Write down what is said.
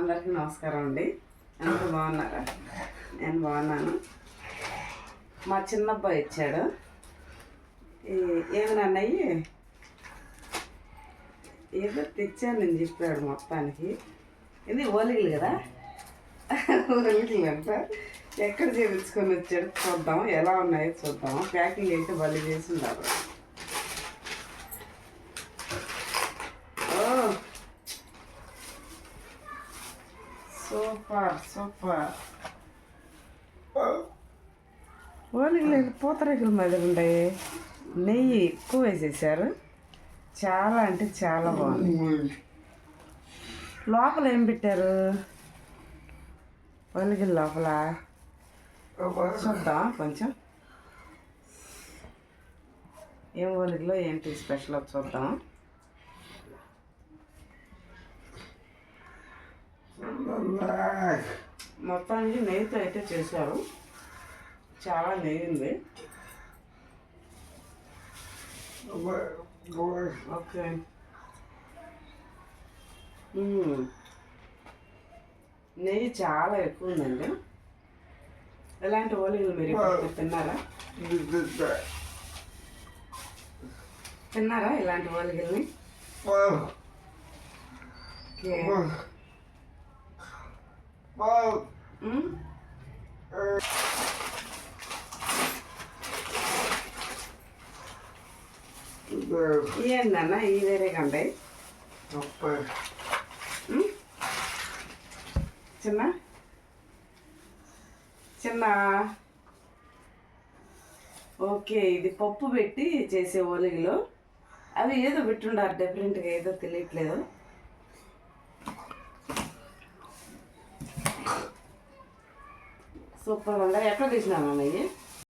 అందరికీ నమస్కారం అండి. ఎంత బాగున్నారా? నేను బాగున్నాను. మా చిన్నబ్బాయి ఇచ్చాడు ఏమి నన్నయ్యి ఏదో తెచ్చాను నేను చెప్పాడు మొత్తానికి. ఇది ఓలిగలు కదా? ఓలిగలు అంట. ఎక్కడ చేయించుకొని వచ్చాడు చూద్దాం. ఎలా ఉన్నాయో చూద్దాం. ప్యాకింగ్ అయితే భలే చేసి ఉండాలి సూపర్ సూపర్ ఓలిగలు పూతరేకుల మీద ఉంటాయి నెయ్యి ఎక్కువ వేసేసారు. చాలా అంటే చాలా బాగుంది. లోపల ఏం పెట్టారు? ఓలిగల లోపల. చూద్దాం కొంచెం. ఏం ఓలిగలో ఏంటి స్పెషల్ చూద్దాం. మొత్తానికి నెయ్యితో అయితే చేశారు. చాలా నెయ్యి ఉంది. ఓకే. నెయ్యి చాలా ఎక్కువ ఉందండి. ఎలాంటి ఓలిగలు మీరు తిన్నారా? తిన్నారా ఇలాంటి ఓలిగల్ని? ఓకే. ఏందన్న ఈ వేరే కంటే చిన్న చిన్న ఓకే ఇది పప్పు పెట్టి చేసే ఓలిగలు. అవి ఏదో పెట్టుండారు డిఫరెంట్గా ఏదో తెలియట్లేదు. సూపర్ ఉందా? ఎక్కడ తీసినాను అన్నయ్య